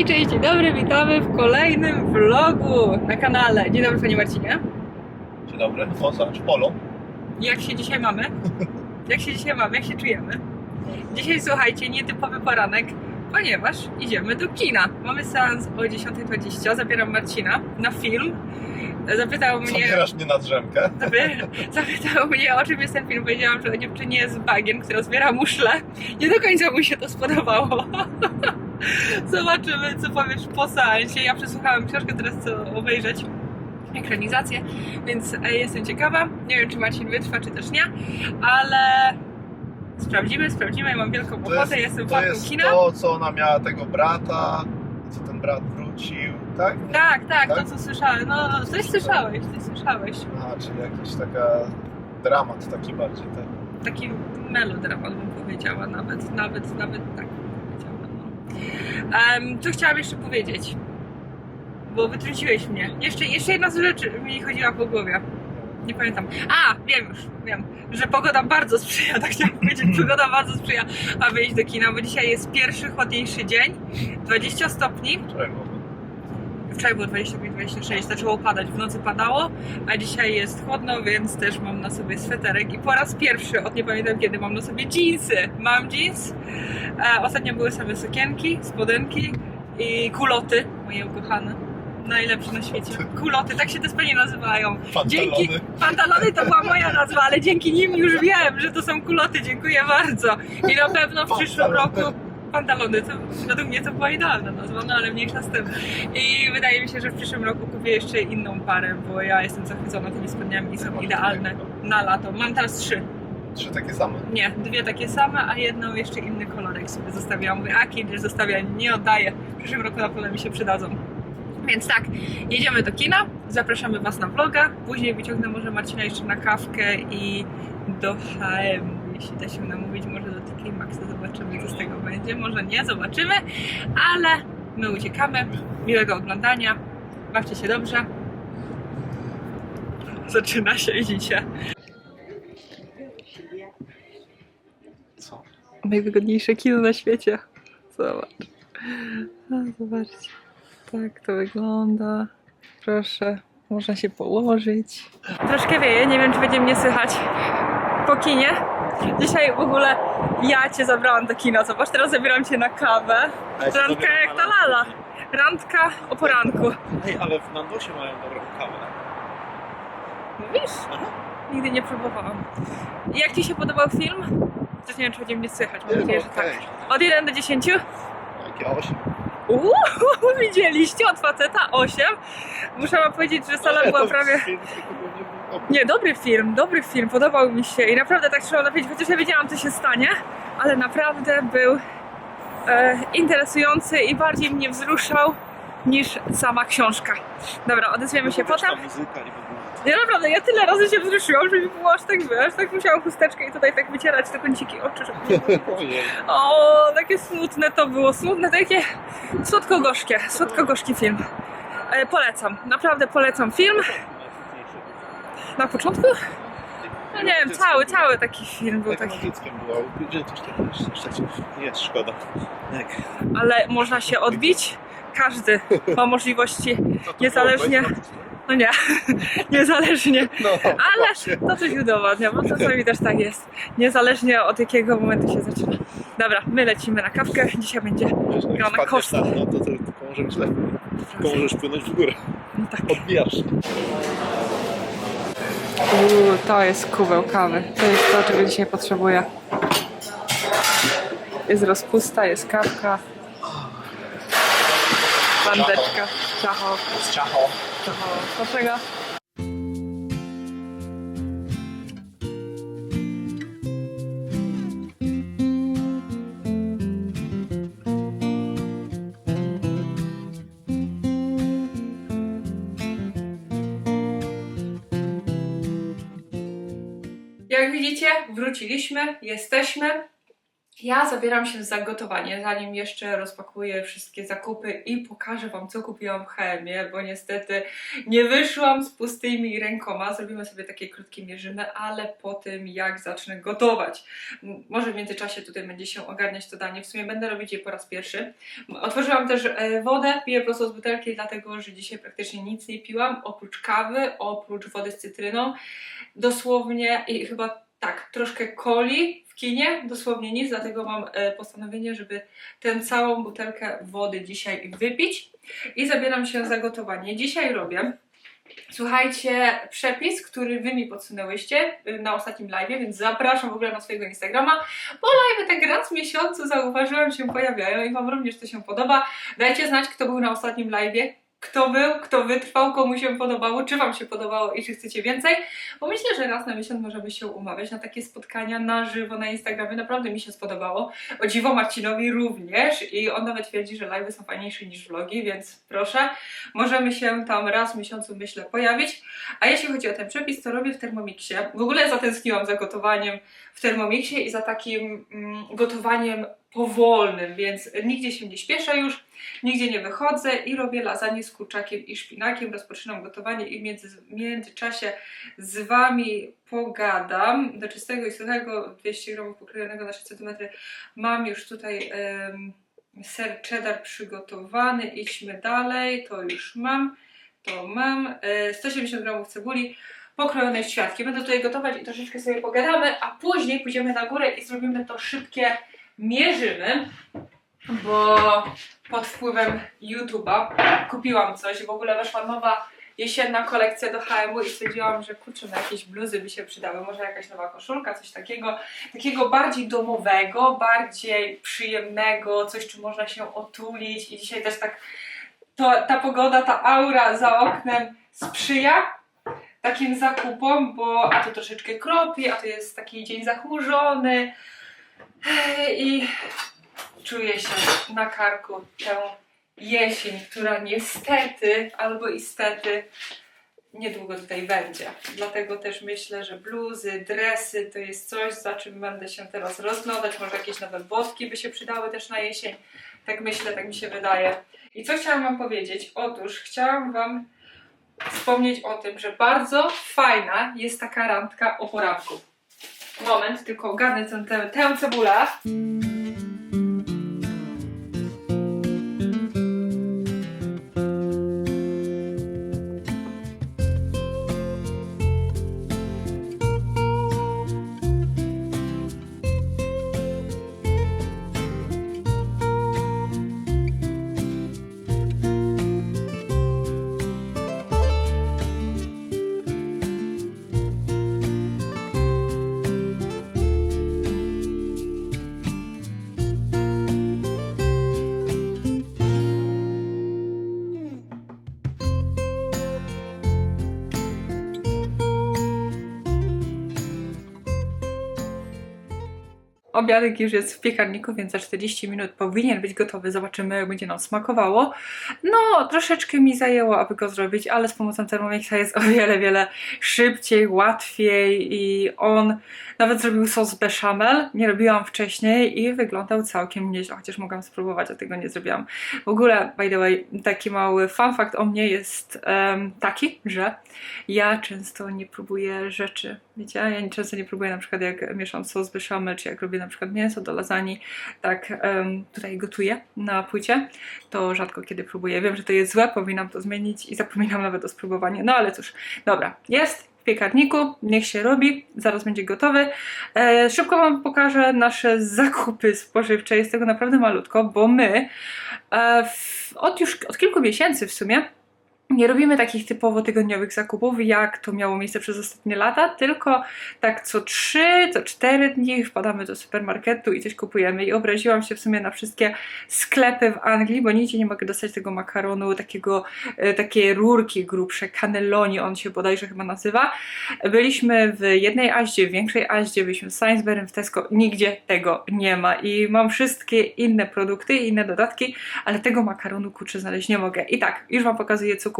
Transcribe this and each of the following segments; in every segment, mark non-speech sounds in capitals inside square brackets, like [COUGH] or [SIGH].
Hej, cześć, dzień dobry, witamy w kolejnym vlogu na kanale. Dzień dobry Panie Marcinie. Dzień dobry. O, zobacz, polo. Jak się dzisiaj mamy? [LAUGHS] Jak się dzisiaj mamy? Jak się czujemy? Dzisiaj słuchajcie, nietypowy poranek, ponieważ idziemy do kina. Mamy seans o 10.20, zabieram Marcina na film. Zapytał mnie... Zabierasz mnie na drzemkę. Zapy- [LAUGHS] Zapytał mnie, o czym jest ten film. Powiedziałam, że o dziewczynie z bagien, która zbiera muszle. Nie do końca mu się to spodobało. [LAUGHS] [LAUGHS] Zobaczymy, co powiesz po seansie. Ja przesłuchałam książkę, teraz chcę obejrzeć ekranizację, więc e, jestem ciekawa. Nie wiem, czy Marcin wytrwa, czy też nie, ale sprawdzimy, sprawdzimy. Ja mam wielką To ochotę, jest, jestem to fanką jest kina. to, co ona miała tego brata, co ten brat wrócił, tak? Tak, tak, to Tak? co słyszałem. No, coś słyszałeś, coś słyszałeś. Aha, czyli jakiś taka dramat taki bardziej, tak? taki melodramat bym powiedziała nawet, nawet, nawet tak. No. Um, co chciałam jeszcze powiedzieć? Bo wytrąciłeś mnie. Jeszcze, jeszcze jedna rzeczy mi chodziła po głowie. Nie pamiętam. A, wiem już, wiem, że pogoda bardzo sprzyja, [LAUGHS] tak chciałam powiedzieć, pogoda bardzo sprzyja, aby iść do kina, bo dzisiaj jest pierwszy, chłodniejszy dzień, 20 stopni, było. Wczoraj było 25-26, zaczęło padać, w nocy padało, a dzisiaj jest chłodno, więc też mam na sobie sweterek i po raz pierwszy, od nie pamiętam kiedy, mam na sobie jeansy. Mam jeans, ostatnio były same sukienki, spodenki i kuloty, moje ukochane. Najlepsze na świecie. Kuloty, tak się te spanie nazywają. Dzięki. Pantalony. Pantalony to była moja nazwa, ale dzięki nim już wiem, że to są kuloty. Dziękuję bardzo. I na pewno w przyszłym Pantalony. roku pantalony, to według mnie to była idealna nazwa, no ale mniejsza z tym. I wydaje mi się, że w przyszłym roku kupię jeszcze inną parę, bo ja jestem zachwycona tymi spodniami i są idealne na lato. Mam teraz trzy. Trzy takie same. Nie, dwie takie same, a jedną jeszcze inny kolorek sobie zostawiłam. Mówię, a kiedyś zostawię, nie oddaję. W przyszłym roku na pewno mi się przydadzą. Więc tak, jedziemy do kina, zapraszamy Was na vloga, później wyciągnę może Marcina jeszcze na kawkę i do HM, jeśli da się namówić, może do TK Maxa, zobaczymy co z tego będzie, może nie, zobaczymy, ale my uciekamy, miłego oglądania, bawcie się dobrze. Zaczyna się, widzicie. Co? Najwygodniejsze kino na świecie. Zobacz. A, zobaczcie. Tak to wygląda. Proszę, można się położyć. Troszkę wieje, nie wiem czy będzie mnie słychać po kinie. Dzisiaj w ogóle ja cię zabrałam do kina. Zobacz, teraz zabieram cię na kawę. A ja cię Randka zabieram jak na ta lala. Randka o poranku. Ej, ale w Nandosie mają dobrą kawę. Mówisz? Nigdy nie próbowałam. I Jak ci się podobał film? Też nie wiem, czy będzie mnie słychać. Mam nadzieję, że tak. Od 1 do 10? Jakie osiem. Uuu, [LAUGHS] widzieliście od faceta 8. Muszę wam powiedzieć, że sala była prawie. Nie, dobry film, dobry film, podobał mi się i naprawdę tak trzeba powiedzieć, chociaż ja wiedziałam, co się stanie, ale naprawdę był e, interesujący i bardziej mnie wzruszał niż sama książka. Dobra, odezwiemy się potem. muzyka i w ogóle. Ja naprawdę, ja tyle razy się wzruszyłam, że mi było aż tak wiesz, tak musiałam chusteczkę i tutaj tak wycierać te kąciki oczu, żeby nie było. O, takie smutne to było, smutne, takie słodko-gorzkie, słodko-gorzki film. E, polecam, naprawdę polecam film. Na początku? No nie wiem, cały, cały taki film był Tak taki, dzieckiem było. Gdzie tam jeszcze jest szkoda. Tak. ale można się odbić. Każdy ma możliwości, niezależnie, no nie, [LAUGHS] niezależnie, No, ale właśnie. to coś udowadnia, bo czasami też tak jest, niezależnie od jakiego momentu się zaczyna. Dobra, my lecimy na kawkę, dzisiaj będzie no, grana na dno, to, to tylko może być lepiej. Tylko możesz płynąć w górę. No tak. Odbijasz się. Uuu, to jest kubeł kawy. To jest to, czego dzisiaj potrzebuję. Jest rozpusta, jest kawka. Bandeczka. Ciacho. Z ciacho. Dlaczego? Jak widzicie, wróciliśmy, jesteśmy. Ja zabieram się za gotowanie, zanim jeszcze rozpakuję wszystkie zakupy i pokażę Wam, co kupiłam w Helmie, bo niestety nie wyszłam z pustymi rękoma. Zrobimy sobie takie krótkie mierzymy, ale po tym, jak zacznę gotować. Może w międzyczasie tutaj będzie się ogarniać to danie. W sumie będę robić je po raz pierwszy. Otworzyłam też e, wodę, piję prosto z butelki, dlatego że dzisiaj praktycznie nic nie piłam, oprócz kawy, oprócz wody z cytryną. Dosłownie i chyba tak, troszkę coli kinie, dosłownie nic, dlatego mam e, postanowienie, żeby tę całą butelkę wody dzisiaj wypić i zabieram się za gotowanie. Dzisiaj robię, słuchajcie, przepis, który Wy mi podsunęłyście y, na ostatnim live, więc zapraszam w ogóle na swojego Instagrama, bo live tak raz w miesiącu zauważyłam się pojawiają i Wam również to się podoba. Dajcie znać, kto był na ostatnim live, kto był, kto wytrwał, komu się podobało, czy Wam się podobało i czy chcecie więcej. Bo myślę, że raz na miesiąc możemy się umawiać na takie spotkania na żywo na Instagramie. Naprawdę mi się spodobało. O dziwo Marcinowi również i on nawet twierdzi, że live'y są fajniejsze niż vlogi, więc proszę, możemy się tam raz w miesiącu myślę pojawić. A jeśli chodzi o ten przepis, to robię w Thermomixie. W ogóle zatęskniłam za gotowaniem w Thermomixie i za takim mm, gotowaniem powolnym, więc nigdzie się nie śpieszę już, nigdzie nie wychodzę i robię lasagne z kurczakiem i szpinakiem. Rozpoczynam gotowanie i w między, międzyczasie z Wami pogadam. Do czystego i suchego 200 g pokrojonego na 6 cm mam już tutaj em, ser cheddar przygotowany. Idźmy dalej, to już mam, to mam. E, 170 g cebuli pokrojonej w światki. Będę tutaj gotować i troszeczkę sobie pogadamy, a później pójdziemy na górę i zrobimy to szybkie mierzymy, bo pod wpływem YouTube'a kupiłam coś. W ogóle weszła nowa jesienna kolekcja do H&M i stwierdziłam, że kurczę, na jakieś bluzy by się przydały. Może jakaś nowa koszulka, coś takiego, takiego bardziej domowego, bardziej przyjemnego, coś, czym można się otulić. I dzisiaj też tak to, ta pogoda, ta aura za oknem sprzyja takim zakupom, bo a to troszeczkę kropi, a to jest taki dzień zachmurzony i czuję się na karku tę jesień, która niestety albo istety niedługo tutaj będzie. Dlatego też myślę, że bluzy, dresy to jest coś, za czym będę się teraz rozglądać. Może jakieś nowe botki by się przydały też na jesień. Tak myślę, tak mi się wydaje. I co chciałam Wam powiedzieć? Otóż chciałam Wam wspomnieć o tym, że bardzo fajna jest taka randka o poranku. Moment, tylko ogarnę tę, tę, tę cebulę. Obiadek już jest w piekarniku, więc za 40 minut powinien być gotowy. Zobaczymy, jak będzie nam smakowało. No, troszeczkę mi zajęło, aby go zrobić, ale z pomocą Thermomixa jest o wiele, wiele szybciej, łatwiej i on nawet zrobił sos bechamel. Nie robiłam wcześniej i wyglądał całkiem nieźle, chociaż mogłam spróbować, a tego nie zrobiłam. W ogóle, by the way, taki mały fun fact o mnie jest em, taki, że ja często nie próbuję rzeczy, wiecie, ja często nie próbuję na przykład jak mieszam sos bechamel, czy jak robię na przykład mięso do lasagne, tak em, tutaj gotuję na płycie, to rzadko kiedy próbuję. Wiem, że to jest złe, powinnam to zmienić i zapominam nawet o spróbowaniu, no ale cóż, dobra, jest w piekarniku, niech się robi, zaraz będzie gotowy. E, szybko Wam pokażę nasze zakupy spożywcze, jest tego naprawdę malutko, bo my e, w, od już od kilku miesięcy w sumie nie robimy takich typowo tygodniowych zakupów, jak to miało miejsce przez ostatnie lata, tylko tak co 3, co 4 dni wpadamy do supermarketu i coś kupujemy. I obraziłam się w sumie na wszystkie sklepy w Anglii, bo nigdzie nie mogę dostać tego makaronu, takiego, e, takie rurki grubsze, cannelloni on się bodajże chyba nazywa. Byliśmy w jednej Aździe, w większej Aździe, byliśmy w Sainsbury, w Tesco, nigdzie tego nie ma. I mam wszystkie inne produkty, inne dodatki, ale tego makaronu kurczę znaleźć nie mogę. I tak, już Wam pokazuję co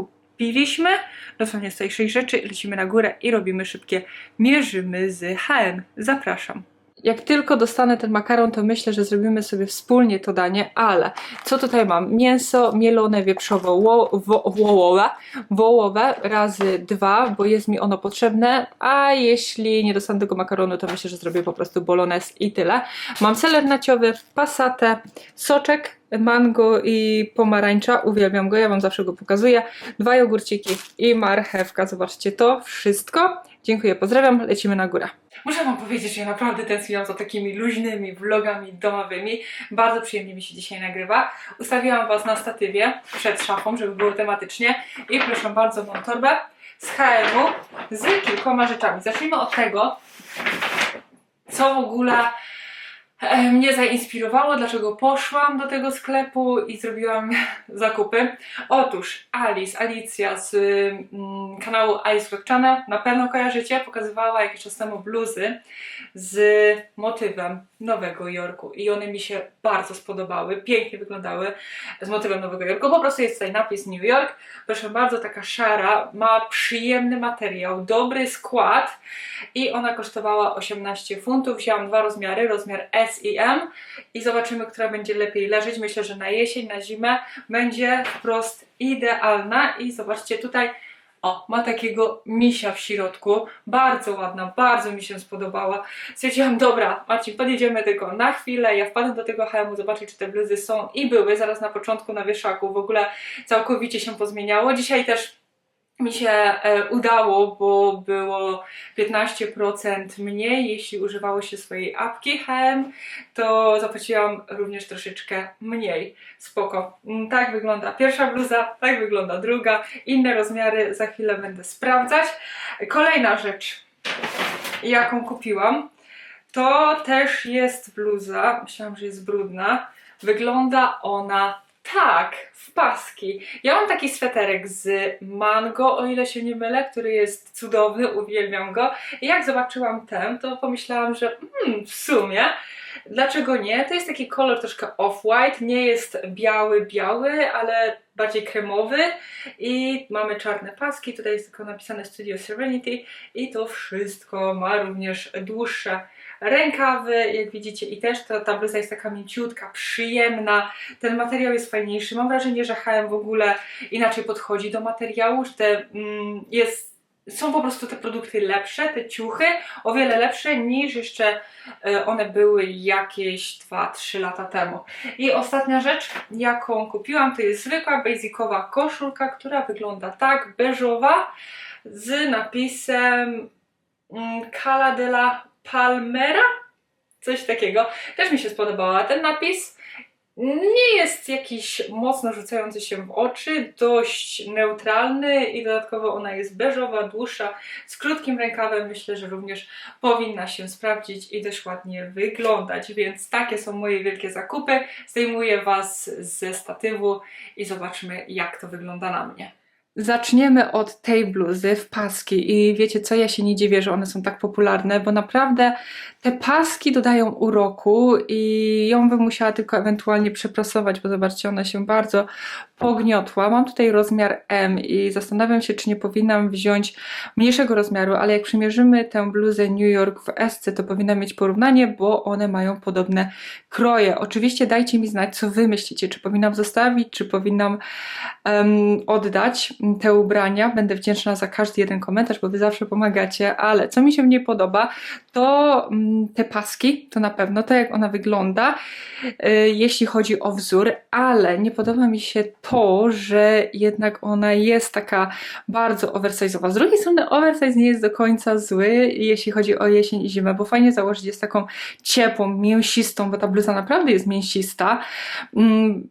kupiliśmy, dosłownie z tej rzeczy, lecimy na górę i robimy szybkie mierzymy z HM. Zapraszam. Jak tylko dostanę ten makaron, to myślę, że zrobimy sobie wspólnie to danie, ale co tutaj mam? Mięso mielone wieprzowo wo, wo, wołowe, wołowe razy dwa, bo jest mi ono potrzebne, a jeśli nie dostanę tego makaronu, to myślę, że zrobię po prostu bolognese i tyle. Mam seler naciowy, pasatę, soczek, mango i pomarańcza, uwielbiam go, ja wam zawsze go pokazuję, dwa jogurciki i marchewka, zobaczcie to wszystko. Dziękuję, pozdrawiam, lecimy na górę. Muszę wam powiedzieć, że ja naprawdę tęskniłam za takimi luźnymi vlogami domowymi. Bardzo przyjemnie mi się dzisiaj nagrywa. Ustawiłam was na statywie przed szafą, żeby było tematycznie i proszę bardzo, mam torbę z HM-u z kilkoma rzeczami. Zacznijmy od tego, co w ogóle mnie zainspirowało, dlaczego poszłam do tego sklepu i zrobiłam [LAUGHS] zakupy. Otóż Alice, Alicja z mm, kanału Ice Rock Channel, na pewno kojarzycie, pokazywała jakiś czas temu bluzy z motywem Nowego Jorku i one mi się bardzo spodobały, pięknie wyglądały z motywem Nowego Jorku. Po prostu jest tutaj napis New York, proszę bardzo, taka szara, ma przyjemny materiał, dobry skład i ona kosztowała 18 funtów. Wzięłam dwa rozmiary, rozmiar S i M i zobaczymy, która będzie lepiej leżeć. Myślę, że na jesień, na zimę będzie wprost idealna i zobaczcie tutaj o, ma takiego misia w środku, bardzo ładna, bardzo mi się spodobała. Stwierdziłam, dobra, Marcin, podjedziemy tylko na chwilę, ja wpadnę do tego HM-u, zobaczę, czy te bluzy są i były zaraz na początku na wieszaku, w ogóle całkowicie się pozmieniało. Dzisiaj też mi się e, udało, bo było 15% mniej, jeśli używało się swojej apki HM, to zapłaciłam również troszeczkę mniej. Spoko. Mm, Tak wygląda pierwsza bluza, tak wygląda druga. Inne rozmiary za chwilę będę sprawdzać. Kolejna rzecz, jaką kupiłam, to też jest bluza. Myślałam, że jest brudna. Wygląda ona tak, w paski. Ja mam taki sweterek z mango, o ile się nie mylę, który jest cudowny, uwielbiam go. I jak zobaczyłam ten, to pomyślałam, że hmm, w sumie, dlaczego nie? To jest taki kolor troszkę off-white, nie jest biały, biały, ale bardziej kremowy i mamy czarne paski, tutaj jest tylko napisane Studio Serenity i to wszystko ma również dłuższe rękawy, jak widzicie i też ta, bluza jest taka mięciutka, przyjemna, ten materiał jest fajniejszy, mam wrażenie, że H&M w ogóle inaczej podchodzi do materiału, że te, mm, jest, są po prostu te produkty lepsze, te ciuchy o wiele lepsze niż jeszcze e, one były jakieś 2-3 lata temu. I ostatnia rzecz, jaką kupiłam, to jest zwykła, basicowa koszulka, która wygląda tak, beżowa, z napisem mm, Cala de la Palmera? Coś takiego. Też mi się spodobała ten napis. Nie jest jakiś mocno rzucający się w oczy, dość neutralny i dodatkowo ona jest beżowa, dłuższa, z krótkim rękawem. Myślę, że również powinna się sprawdzić i też ładnie wyglądać. Więc takie są moje wielkie zakupy. Zdejmuję Was ze statywu i zobaczmy, jak to wygląda na mnie. Zaczniemy od tej bluzy w paski i wiecie co, ja się nie dziwię, że one są tak popularne, bo naprawdę te paski dodają uroku i ją bym musiała tylko ewentualnie przeprasować, bo zobaczcie, ona się bardzo pogniotła. Mam tutaj rozmiar M i zastanawiam się, czy nie powinnam wziąć mniejszego rozmiaru, ale jak przymierzymy tę bluzę New York w SC, to powinnam mieć porównanie, bo one mają podobne kroje. Oczywiście dajcie mi znać, co wy myślicie, czy powinnam zostawić, czy powinnam em, oddać te ubrania. Będę wdzięczna za każdy jeden komentarz, bo wy zawsze pomagacie, ale co mi się nie podoba, to mm, te paski, to na pewno, to jak ona wygląda, y, jeśli chodzi o wzór, ale nie podoba mi się to, że jednak ona jest taka bardzo oversize'owa. Z drugiej strony oversize nie jest do końca zły, jeśli chodzi o jesień i zimę, bo fajnie założyć jest taką ciepłą, mięsistą, bo ta bluza naprawdę jest mięsista. Mm,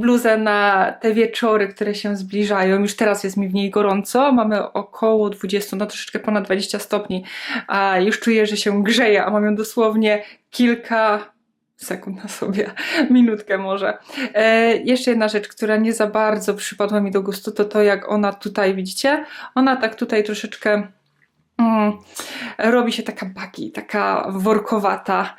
Bluzę na te wieczory, które się zbliżają, już teraz jest mi w niej gorąco, mamy około 20, no troszeczkę ponad 20 stopni, a już czuję, że się grzeje, a mam ją dosłownie kilka sekund na sobie, [LAUGHS] minutkę może. E, jeszcze jedna rzecz, która nie za bardzo przypadła mi do gustu, to to jak ona tutaj, widzicie? Ona tak tutaj troszeczkę mm, robi się taka bagi, taka workowata.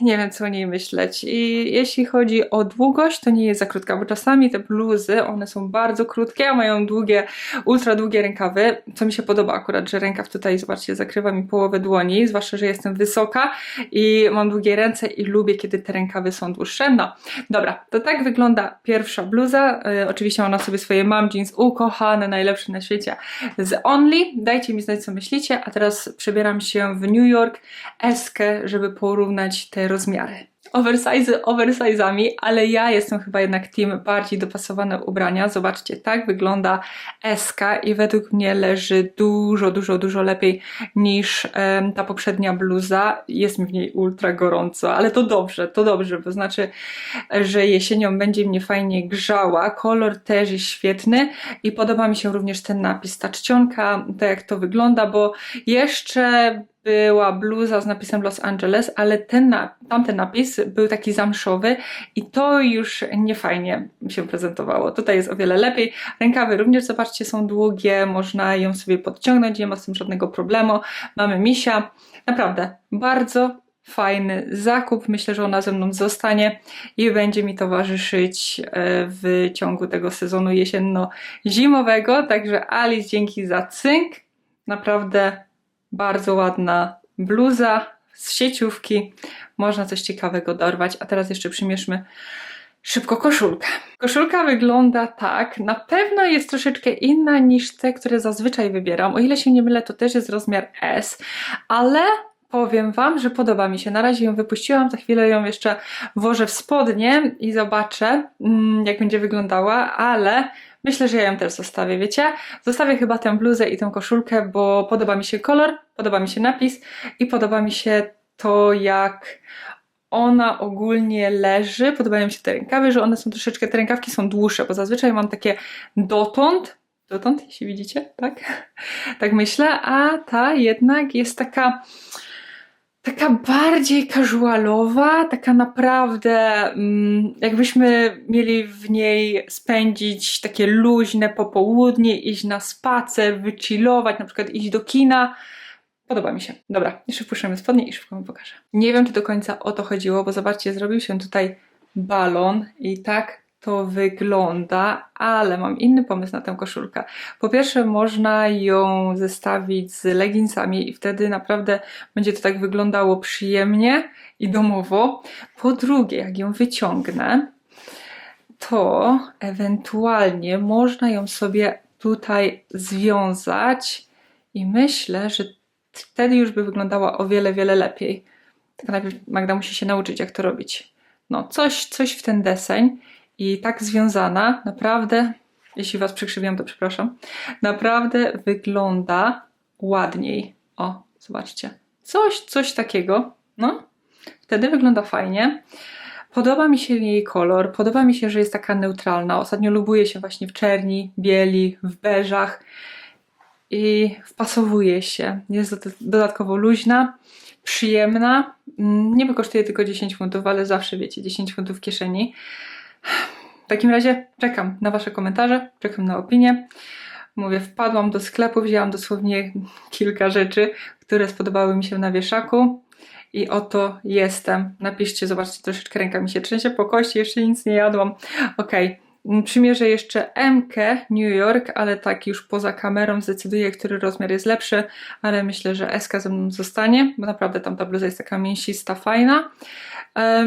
Nie wiem, co o niej myśleć. I jeśli chodzi o długość, to nie jest za krótka, bo czasami te bluzy, one są bardzo krótkie, a mają długie, ultra długie rękawy, co mi się podoba akurat, że rękaw tutaj, zobaczcie, zakrywa mi połowę dłoni, zwłaszcza, że jestem wysoka i mam długie ręce i lubię, kiedy te rękawy są dłuższe. No, dobra, to tak wygląda pierwsza bluza. E, oczywiście mam na sobie swoje mom jeans ukochane, najlepsze na świecie z Only. Dajcie mi znać, co myślicie, a teraz przebieram się w New York eskę, żeby porównać te rozmiary. Oversize oversize'ami, ale ja jestem chyba jednak team bardziej dopasowane ubrania. Zobaczcie, tak wygląda eska i według mnie leży dużo, dużo, dużo lepiej niż em, ta poprzednia bluza. Jest mi w niej ultra gorąco, ale to dobrze, to dobrze, bo znaczy, że jesienią będzie mnie fajnie grzała. Kolor też jest świetny i podoba mi się również ten napis, ta czcionka, to jak to wygląda, bo jeszcze była bluza z napisem Los Angeles, ale ten tamten napis był taki zamszowy i to już nie fajnie się prezentowało. Tutaj jest o wiele lepiej. Rękawy również, zobaczcie, są długie, można ją sobie podciągnąć, nie ma z tym żadnego problemu. Mamy misia. Naprawdę, bardzo fajny zakup. Myślę, że ona ze mną zostanie i będzie mi towarzyszyć e, w ciągu tego sezonu jesienno-zimowego. Także Alice, dzięki za cynk. Naprawdę bardzo ładna bluza z sieciówki. Można coś ciekawego dorwać. A teraz jeszcze przymierzmy szybko koszulkę. Koszulka wygląda tak. Na pewno jest troszeczkę inna niż te, które zazwyczaj wybieram. O ile się nie mylę, to też jest rozmiar S, ale powiem Wam, że podoba mi się. Na razie ją wypuściłam, za chwilę ją jeszcze włożę w spodnie i zobaczę, mm, jak będzie wyglądała, ale myślę, że ja ją też zostawię, wiecie? Zostawię chyba tę bluzę i tę koszulkę, bo podoba mi się kolor, podoba mi się napis i podoba mi się to, jak ona ogólnie leży. Podobają mi się te rękawy, że one są troszeczkę, te rękawki są dłuższe, bo zazwyczaj mam takie dotąd, dotąd, jeśli widzicie, tak? [LAUGHS] Tak myślę, a ta jednak jest taka taka bardziej casualowa, taka naprawdę, mm, jakbyśmy mieli w niej spędzić takie luźne popołudnie, iść na spacer, wychillować, na przykład iść do kina. Podoba mi się. Dobra, jeszcze wpuszczamy spodnie i szybko wam pokażę. Nie wiem, czy do końca o to chodziło, bo zobaczcie, zrobił się tutaj balon i tak to wygląda, ale mam inny pomysł na tę koszulkę. Po pierwsze, można ją zestawić z leginsami i wtedy naprawdę będzie to tak wyglądało przyjemnie i domowo. Po drugie, jak ją wyciągnę, to ewentualnie można ją sobie tutaj związać i myślę, że wtedy już by wyglądała o wiele, wiele lepiej. Tylko najpierw Magda musi się nauczyć, jak to robić. No, coś, coś w ten deseń i tak związana, naprawdę, jeśli Was przekrzywiam, to przepraszam, naprawdę wygląda ładniej. O, zobaczcie. Coś, coś takiego, no. Wtedy wygląda fajnie. Podoba mi się jej kolor, podoba mi się, że jest taka neutralna. Ostatnio lubuję się właśnie w czerni, bieli, w beżach i wpasowuje się. Jest dod- dodatkowo luźna, przyjemna. Mm, Niby kosztuje tylko 10 funtów, ale zawsze wiecie, 10 funtów w kieszeni. W takim razie czekam na Wasze komentarze, czekam na opinie. Mówię, wpadłam do sklepu, wzięłam dosłownie kilka rzeczy, które spodobały mi się na wieszaku. I oto jestem. Napiszcie, zobaczcie, troszeczkę ręka mi się trzęsie po kości, jeszcze nic nie jadłam. Okej, mm, przymierzę jeszcze MK New York, ale tak już poza kamerą zdecyduję, który rozmiar jest lepszy, ale myślę, że SK ze mną zostanie, bo naprawdę tam ta bluza jest taka mięsista, fajna.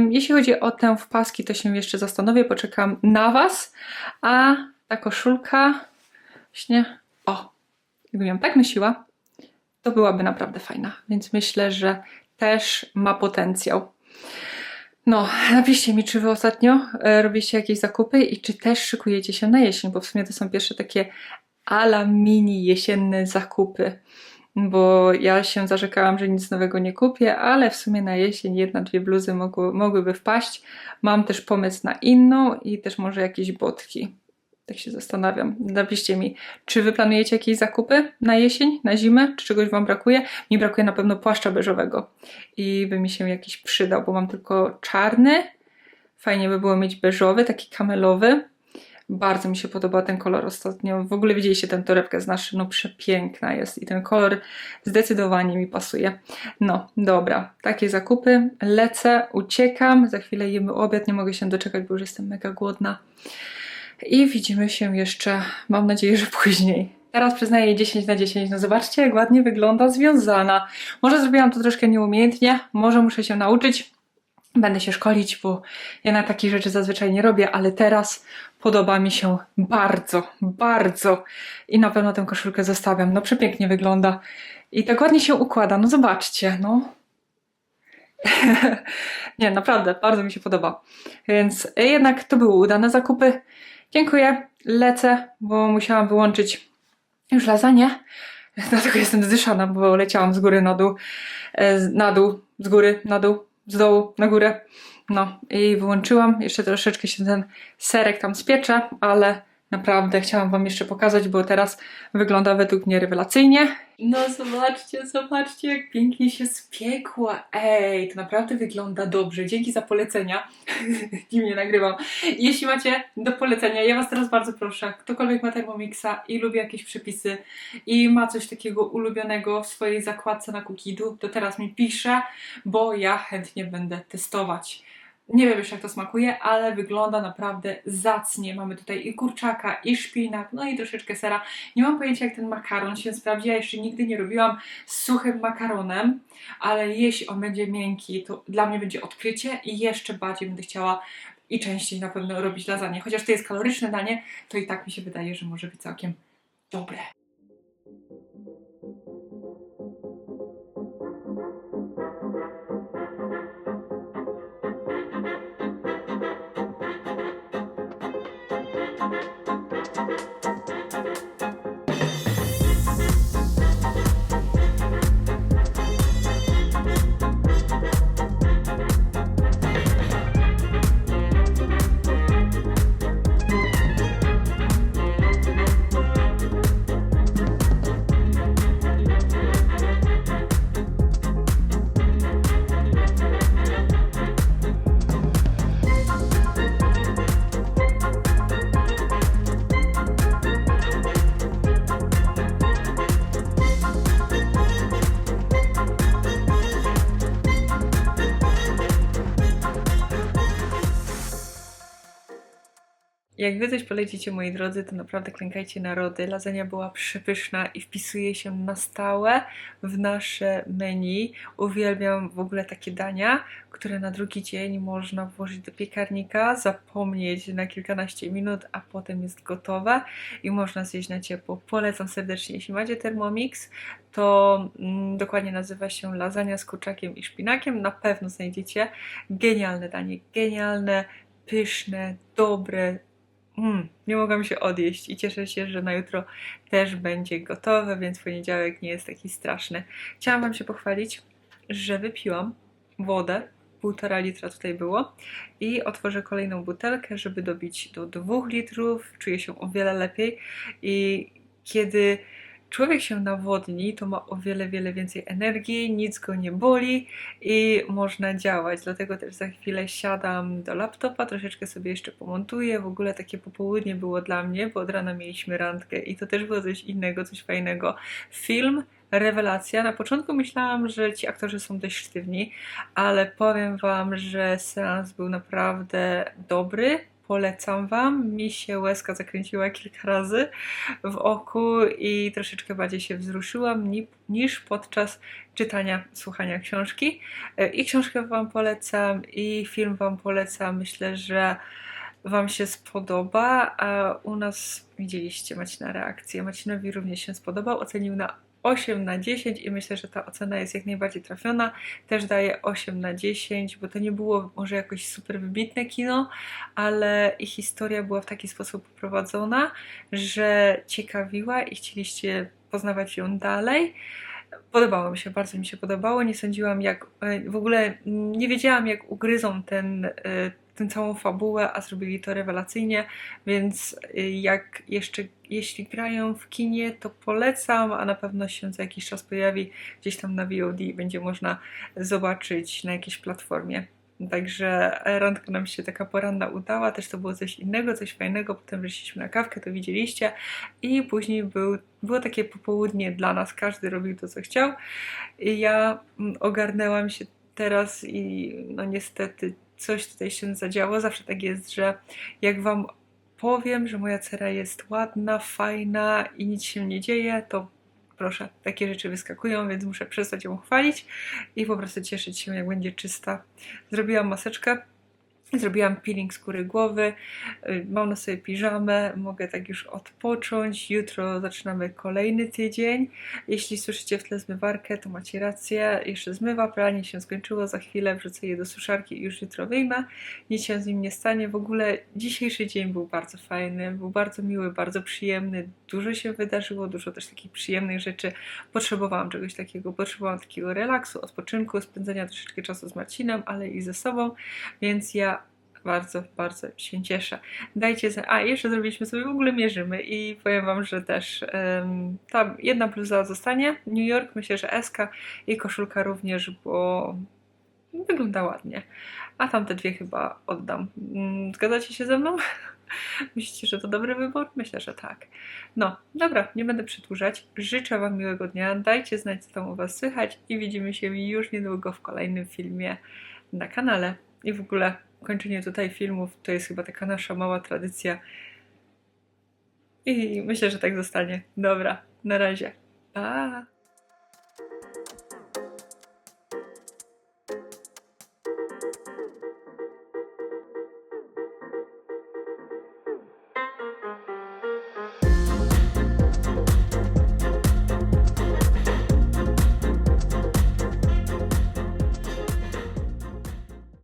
Jeśli chodzi o tę w paski, to się jeszcze zastanowię, poczekam na Was, a ta koszulka, właśnie, o, gdybym ją tak nosiła, to byłaby naprawdę fajna, więc myślę, że też ma potencjał. No, napiszcie mi, czy wy ostatnio e, robiliście jakieś zakupy i czy też szykujecie się na jesień, bo w sumie to są pierwsze takie ala mini jesienne zakupy. Bo ja się zarzekałam, że nic nowego nie kupię, ale w sumie na jesień jedna, dwie bluzy mogły, mogłyby wpaść. Mam też pomysł na inną i też może jakieś botki. Tak się zastanawiam. Napiszcie mi, czy wy planujecie jakieś zakupy na jesień, na zimę, czy czegoś wam brakuje? Mi brakuje na pewno płaszcza beżowego i by mi się jakiś przydał, bo mam tylko czarny. Fajnie by było mieć beżowy, taki kamelowy. Bardzo mi się podoba ten kolor ostatnio. W ogóle widzieliście tę torebkę z naszym, no przepiękna jest i ten kolor zdecydowanie mi pasuje. No, dobra, takie zakupy. Lecę, uciekam, za chwilę jemy obiad, nie mogę się doczekać, bo już jestem mega głodna. I widzimy się jeszcze, mam nadzieję, że później. Teraz przyznaję 10 na 10. No zobaczcie, jak ładnie wygląda związana. Może zrobiłam to troszkę nieumiejętnie, może muszę się nauczyć. Będę się szkolić, bo ja na takich rzeczy zazwyczaj nie robię, ale teraz podoba mi się bardzo, bardzo. I na pewno tę koszulkę zostawiam. No przepięknie wygląda. I tak ładnie się układa. No zobaczcie, no. [LAUGHS] nie, naprawdę, bardzo mi się podoba. Więc jednak to były udane zakupy. Dziękuję. Lecę, bo musiałam wyłączyć już lasagne. [LAUGHS] Dlatego jestem zdyszana, bo leciałam z góry na dół, e, na dół, z góry na dół, z dołu na górę. No i wyłączyłam. Jeszcze troszeczkę się ten serek tam spiecze, ale naprawdę chciałam Wam jeszcze pokazać, bo teraz wygląda według mnie rewelacyjnie. No zobaczcie, zobaczcie, jak pięknie się spiekła. Ej, to naprawdę wygląda dobrze. Dzięki za polecenia. [LAUGHS] Dziwnie nagrywam. Jeśli macie do polecenia, ja Was teraz bardzo proszę, ktokolwiek ma Thermomixa i lubi jakieś przepisy i ma coś takiego ulubionego w swojej zakładce na Cookidu, to teraz mi pisze, bo ja chętnie będę testować. Nie wiem jeszcze jak to smakuje, ale wygląda naprawdę zacnie. Mamy tutaj i kurczaka, i szpinak, no i troszeczkę sera. Nie mam pojęcia jak ten makaron się sprawdzi. Ja jeszcze nigdy nie robiłam z suchym makaronem, ale jeśli on będzie miękki, to dla mnie będzie odkrycie i jeszcze bardziej będę chciała i częściej na pewno robić lasagne. Chociaż to jest kaloryczne danie, to i tak mi się wydaje, że może być całkiem dobre. Jak wy coś polecicie, moi drodzy, to naprawdę klękajcie narody. Lasagna była przepyszna i wpisuje się na stałe w nasze menu. Uwielbiam w ogóle takie dania, które na drugi dzień można włożyć do piekarnika, zapomnieć na kilkanaście minut, a potem jest gotowe i można zjeść na ciepło. Polecam serdecznie. Jeśli macie Thermomix, to mm, dokładnie nazywa się lasagna z kurczakiem i szpinakiem. Na pewno znajdziecie genialne danie, genialne, pyszne, dobre, Mm, nie mogłam się odjeść i cieszę się, że na jutro też będzie gotowe, więc poniedziałek nie jest taki straszny. Chciałam Wam się pochwalić, że wypiłam wodę, półtora litra tutaj było i otworzę kolejną butelkę, żeby dobić do dwóch litrów. Czuję się o wiele lepiej i kiedy człowiek się nawodni, to ma o wiele, wiele więcej energii, nic go nie boli i można działać. Dlatego też za chwilę siadam do laptopa, troszeczkę sobie jeszcze pomontuję. W ogóle takie popołudnie było dla mnie, bo od rana mieliśmy randkę i to też było coś innego, coś fajnego. Film. Rewelacja. Na początku myślałam, że ci aktorzy są dość sztywni, ale powiem Wam, że seans był naprawdę dobry. Polecam Wam. Mi się łezka zakręciła kilka razy w oku i troszeczkę bardziej się wzruszyłam ni- niż podczas czytania, słuchania książki. E, I książkę Wam polecam, i film Wam polecam. Myślę, że Wam się spodoba, a u nas widzieliście Macina reakcję. Macinowi również się spodobał, ocenił na 8 na 10 i myślę, że ta ocena jest jak najbardziej trafiona. Też daję 8 na 10, bo to nie było może jakoś super wybitne kino, ale ich historia była w taki sposób poprowadzona, że ciekawiła i chcieliście poznawać ją dalej. Podobało mi się, bardzo mi się podobało. Nie sądziłam, jak e, w ogóle nie wiedziałam, jak ugryzą ten, e, tę całą fabułę, a zrobili to rewelacyjnie, więc e, jak jeszcze, jeśli grają w kinie, to polecam, a na pewno się za jakiś czas pojawi gdzieś tam na VOD i będzie można zobaczyć na jakiejś platformie. Także randka nam się taka poranna udała, też to było coś innego, coś fajnego. Potem wyszliśmy na kawkę, to widzieliście. I później był, było takie popołudnie dla nas, każdy robił to, co chciał. I ja mm, ogarnęłam się teraz i no niestety coś tutaj się zadziało. Zawsze tak jest, że jak wam powiem, że moja cera jest ładna, fajna i nic się nie dzieje, to proszę, takie rzeczy wyskakują, więc muszę przestać ją chwalić i po prostu cieszyć się, jak będzie czysta. Zrobiłam maseczkę. Zrobiłam peeling skóry głowy, y, mam na sobie piżamę, mogę tak już odpocząć. Jutro zaczynamy kolejny tydzień. Jeśli słyszycie w tle zmywarkę, to macie rację. Jeszcze zmywa, pranie się skończyło, za chwilę wrzucę je do suszarki i już jutro wyjmę. Nic się z nim nie stanie. W ogóle dzisiejszy dzień był bardzo fajny, był bardzo miły, bardzo przyjemny. Dużo się wydarzyło, dużo też takich przyjemnych rzeczy. Potrzebowałam czegoś takiego, potrzebowałam takiego relaksu, odpoczynku, spędzenia troszeczkę czasu z Marcinem, ale i ze sobą, więc ja bardzo, bardzo się cieszę. Dajcie za... A, jeszcze zrobiliśmy sobie, w ogóle mierzymy i powiem Wam, że też em, ta jedna bluza zostanie, New York, myślę, że SK i koszulka również, bo wygląda ładnie. A tamte dwie chyba oddam. Mm, Zgadzacie się ze mną? [LAUGHS] Myślicie, że to dobry wybór? Myślę, że tak. No, dobra, nie będę przedłużać. Życzę Wam miłego dnia. Dajcie znać, co tam u Was słychać i widzimy się już niedługo w kolejnym filmie na kanale. I w ogóle kończenie tutaj filmów to jest chyba taka nasza mała tradycja. I myślę, że tak zostanie. Dobra, na razie. Pa!